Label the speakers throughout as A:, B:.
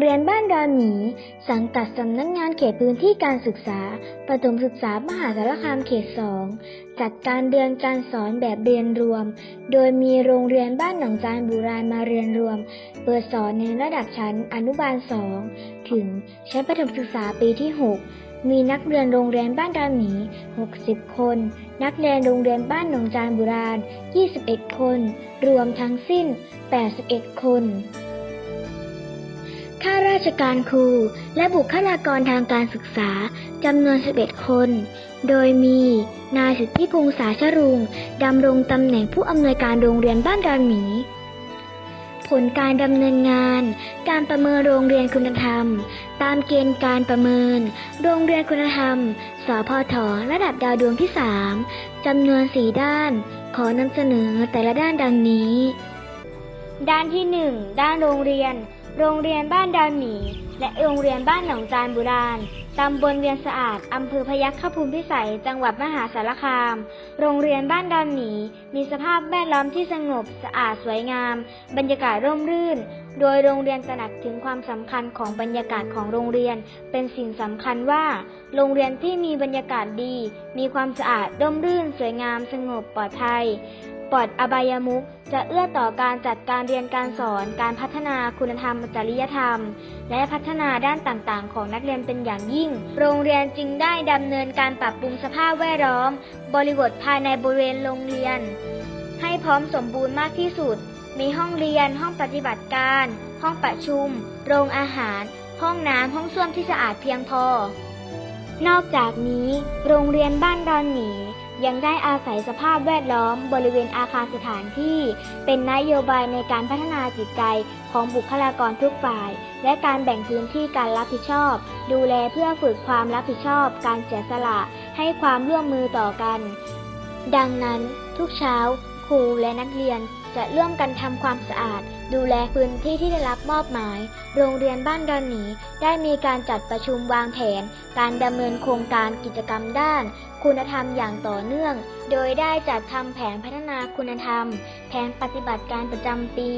A: เรียนบ้านดอนหมี สังกัดสำนักงานเขตพื้นที่การศึกษา ประถมศึกษามหาสารคามเขตสองจัดการเดือนการสอนแบบเรียนรวม โดยมีโรงเรียนบ้านหนองจานบุรามาเรียนรวม เปิดสอนในระดับชั้นอนุบาลสองถึงชั้นประถมศึกษาปีที่ 6 มีนักเรียนโรงเรียนบ้านดอนหมี 60 คน นักเรียนโรงเรียนบ้านหนองจานบุราณ 21 คน รวมทั้งสิ้น 81 คน ราชการครู และบุคลากรทางการศึกษาจำนวน 11 คน โดยมีนายสิทธิพงษาชรุงดำรงตำแหน่งผู้อำนวยการโรงเรียนบ้านดอนหมี ผลการดำเนินงาน การประเมินโรงเรียนคุณธรรม ตามเกณฑ์การประเมิน โรงเรียนคุณธรรม สพทระดับดาวดวงที่ 3จำนวน 4 ด้าน ขอนำเสนอแต่ละด้านดังนี้ ด้านที่ 1 ด้านโรงเรียน โรงเรียนบ้านดอนหมี และโรงเรียนบ้านหนองจานบุราณตำบลเวียนสะอาด อำเภอพยัคฆภูมิพิสัย จังหวัดมหาสารคาม โรงเรียนบ้านดอนหมี มีสภาพแวดล้อมที่สงบสะอาดสวยงาม บรรยากาศร่มรื่น โดยโรงเรียนตระหนักถึงความสำคัญของบรรยากาศของโรงเรียน เป็นสิ่งสำคัญว่า โรงเรียนที่มีบรรยากาศดี มีความสะอาดร่มรื่น สวยงาม สงบปลอดภัย ปลอดอบายมุขจะเอื้อต่อการจัดการเรียนการสอน การพัฒนาคุณธรรมจริยธรรม และพัฒนาด้านต่างๆ ของนักเรียนเป็นอย่างยิ่ง โรงเรียนจึงได้ดำเนินการปรับปรุงสภาพแวดล้อม บริบทภายในบริเวณโรงเรียน ให้พร้อมสมบูรณ์มากที่สุด มีห้องเรียน ห้องปฏิบัติการ ห้องประชุม โรงอาหาร ห้องน้ำห้องส้วมที่สะอาดเพียงพอ นอกจากนี้ โรงเรียนบ้านดอนหมี ยังได้อาศัยสภาพแวดล้อมบริเวณอาคารสถานที่ เป็นนโยบายในการพัฒนาจิตใจของบุคลากรทุกฝ่าย และการแบ่งพื้นที่การรับผิดชอบ ดูแลเพื่อฝึกความรับผิดชอบ การเสียสละให้ความร่วมมือต่อกัน ดังนั้นทุกเช้า ครูและนักเรียนจะร่วมกันทำความสะอาด ดูแลพื้นที่ที่ได้รับมอบหมาย โรงเรียนบ้านดอนหนีได้มีการจัดประชุมวางแผน การดำเนินโครงการกิจกรรมด้าน คุณธรรมอย่างต่อเนื่อง โดยได้จัดทำแผนพัฒนาคุณธรรม แผนปฏิบัติการประจำปี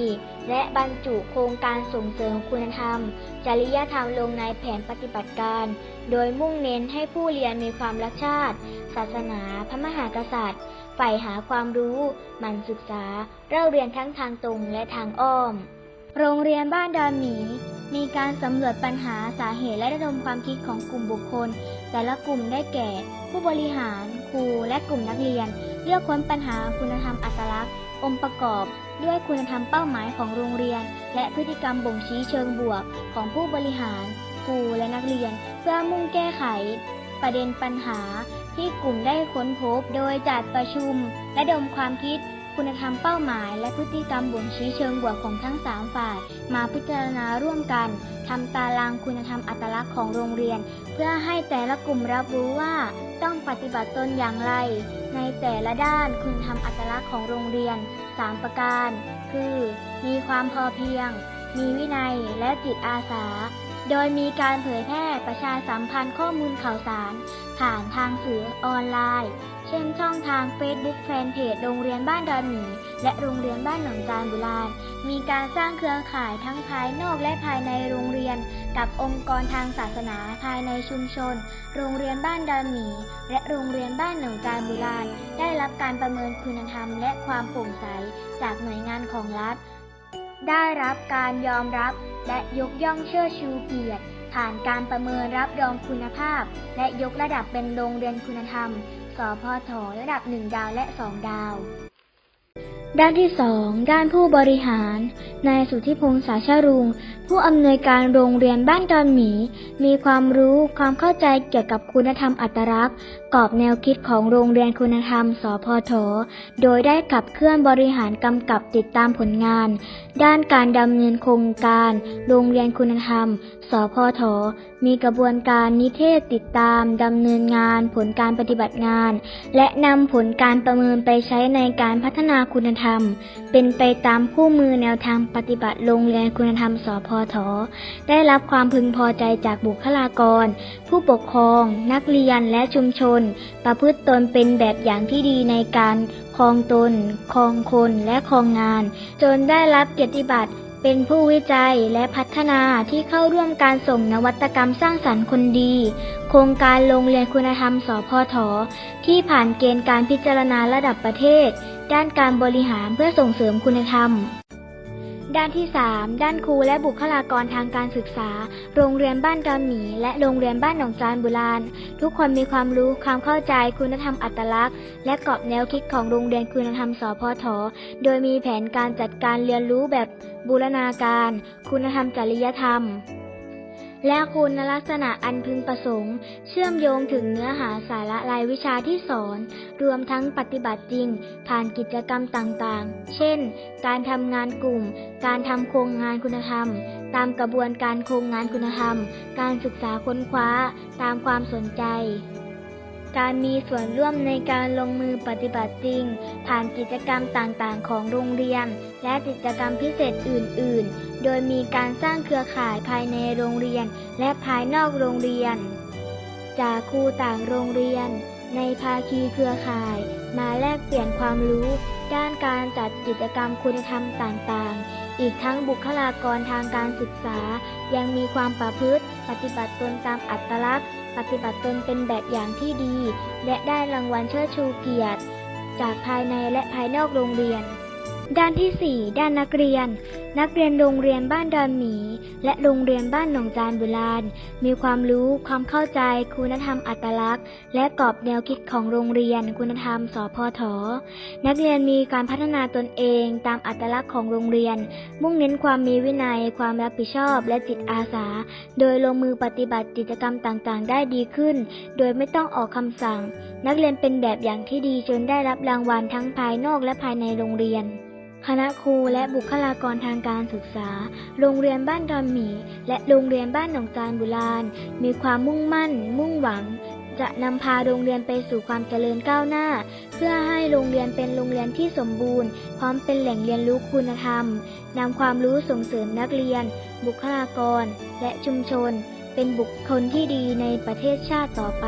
A: และบรรจุโครงการส่งเสริมคุณธรรม จริยธรรมลงในแผนปฏิบัติการ โดยมุ่งเน้นให้ผู้เรียนมีความรักชาติ ศาสนา พระมหากษัตริย์ใฝ่หาความรู้ หมั่นศึกษาเล่าเรียนทั้งทางตรงและทางอ้อม โรงเรียนบ้านดอนหมี มีการสำรวจปัญหาสาเหตุและระดมความคิดของกลุ่มบุคคล แต่ละกลุ่มได้แก่ ผู้บริหาร ครูและกลุ่มนักเรียน เลือกค้นปัญหาคุณธรรมอัตลักษณ์ องค์ประกอบ ด้วยคุณธรรมเป้าหมายของโรงเรียน และพฤติกรรมบ่งชี้เชิงบวก ของผู้บริหาร ครูและนักเรียน เพื่อมุ่งแก้ไข ประเด็นปัญหาที่กลุ่มได้ค้นพบ โดยจัดประชุมและดมความคิด คุณธรรมเป้าหมาย และพฤติกรรมบ่งชี้เชิงบวกของทั้งสามฝ่าย มาพิจารณาร่วมกันทำตารางคุณธรรมอัตลักษณ์ของโรงเรียน เพื่อให้แต่ละกลุ่มรับรู้ว่าต้องปฏิบัติตนอย่างไร ในแต่ละด้านคุณธรรมอัตลักษณ์ของโรงเรียน 3 ประการ คือ มีความพอเพียง มีวินัยและจิตอาสา โดยมีการเผยแพร่ประชาสัมพันธ์ข้อมูลข่าวสาร ผ่านทางสื่อออนไลน์ เช่นช่องทาง Facebook แฟนเพจโรงเรียนบ้านดอนหมีและโรงเรียนบ้านหนองจานบุราณมีการสร้างเครือข่ายทั้งภายนอกและภายในโรงเรียน กับองค์กรทางศาสนาภายในชุมชน โรงเรียนบ้านดอนหมีและโรงเรียนบ้านหนองจานบุราณได้รับการประเมินคุณธรรมและความโปร่งใสจากหน่วยงานของรัฐ ได้รับการยอมรับ และยกย่องเชิดชูเกียรติ ผ่านการประเมินรับรองคุณภาพ และยกระดับเป็นโรงเรียนคุณธรรม สพทระดับ 1 ดาวและ 2 ดาว ด้านที่ 2 ด้านผู้บริหาร นายสุทธิพงษ์สาชารุง ผู้อำนวยการโรงเรียนบ้านดอนหมี มีความรู้ความเข้าใจเกี่ยวกับคุณธรรมอัตลักษณ์กรอบแนวคิดของโรงเรียนคุณธรรม สพท โดยได้ขับเคลื่อนบริหารกำกับติดตามผลงาน ด้านการดำเนินโครงการ โรงเรียนคุณธรรม สพท มีกระบวนการนิเทศติดตามดำเนินงาน ผลการปฏิบัติงาน และนำผลการประเมินไปใช้ในการพัฒนาคุณธรรม เป็นไปตามคู่มือแนวทางปฏิบัติโรงเรียนคุณธรรม สพท ได้รับความพึงพอใจจากบุคลากร ผู้ปกครอง นักเรียนและชุมชน ประพฤติตนเป็นแบบอย่างที่ดีในการครองตนครองคนและครองงาน จนได้รับเกียรติบัตรเป็นผู้วิจัยและพัฒนาที่เข้าร่วมการส่งนวัตกรรมสร้างสรรค์คนดี โครงการโรงเรียนคุณธรรมสพทที่ผ่านเกณฑ์การพิจารณาระดับประเทศ ด้านการบริหารเพื่อส่งเสริมคุณธรรม ด้านที่ 3 ด้านครูและบุคลากรทางการศึกษา โรงเรียนบ้านดอนหมี และโรงเรียนบ้านหนองจานบุรานทุกคนมีความรู้ความเข้าใจคุณธรรมอัตลักษณ์ และกรอบแนวคิดของโรงเรียนคุณธรรมสพทโดยมีแผนการจัดการเรียนรู้แบบบูรณาการ คุณธรรมจริยธรรม และคุณลักษณะอันพึงประสงค์ เชื่อมโยงถึงเนื้อหาสาระรายวิชาที่สอน รวมทั้งปฏิบัติจริง ผ่านกิจกรรมต่างๆ เช่น การทำงานกลุ่ม การทำโครงงานคุณธรรม ตามกระบวนการโครงงานคุณธรรม การศึกษาค้นคว้า ตามความสนใจ การมีส่วนร่วมในการลงมือปฏิบัติจริง ผ่านกิจกรรมต่างๆ ของโรงเรียน และกิจกรรมพิเศษอื่น ๆ โดยมีการสร้างเครือข่ายภายในโรงเรียน และภายนอกโรงเรียน จากครูต่างโรงเรียน ในภาคีเครือข่าย มาแลกเปลี่ยนความรู้ ด้านการจัดกิจกรรมคุณธรรมต่างๆอีกทั้งบุคลากรทางการศึกษา ยังมีความประพฤติ ปฏิบัติตนตามอัตลักษณ์ปฏิบัติตนเป็นแบบอย่างที่ดี และได้รางวัลเชิดชูเกียรติ จากภายในและภายนอกโรงเรียน ด้านที่ 4 ด้านนักเรียน นักเรียนโรงเรียนบ้านดอนหมี และโรงเรียนบ้านหนองจานบุรานมีความรู้ความเข้าใจคุณธรรมอัตลักษณ์ และกรอบแนวคิดของโรงเรียน คุณธรรมสพทนักเรียนมีการพัฒนาตนเองตามอัตลักษณ์ของโรงเรียน มุ่งเน้นความมีวินัย ความรับผิดชอบ และจิตอาสา โดยลงมือปฏิบัติกิจกรรมต่างๆ ได้ดีขึ้น โดยไม่ต้องออกคำสั่ง นักเรียนเป็นแบบอย่างที่ดีจนได้รับรางวัลทั้งภายนอกและภายในโรงเรียน คณะครูและบุคลากรทางการศึกษา โรงเรียนบ้านดอนหมี และโรงเรียนบ้านหนองจานบุรานมีความมุ่งมั่น มุ่งหวัง จะนำพาโรงเรียนไปสู่ความเจริญก้าวหน้า เพื่อให้โรงเรียนเป็นโรงเรียนที่สมบูรณ์ พร้อมเป็นแหล่งเรียนรู้คุณธรรมนำความรู้ส่งเสริมนักเรียน บุคลากร และชุมชน เป็นบุคคลที่ดีในประเทศชาติต่อไป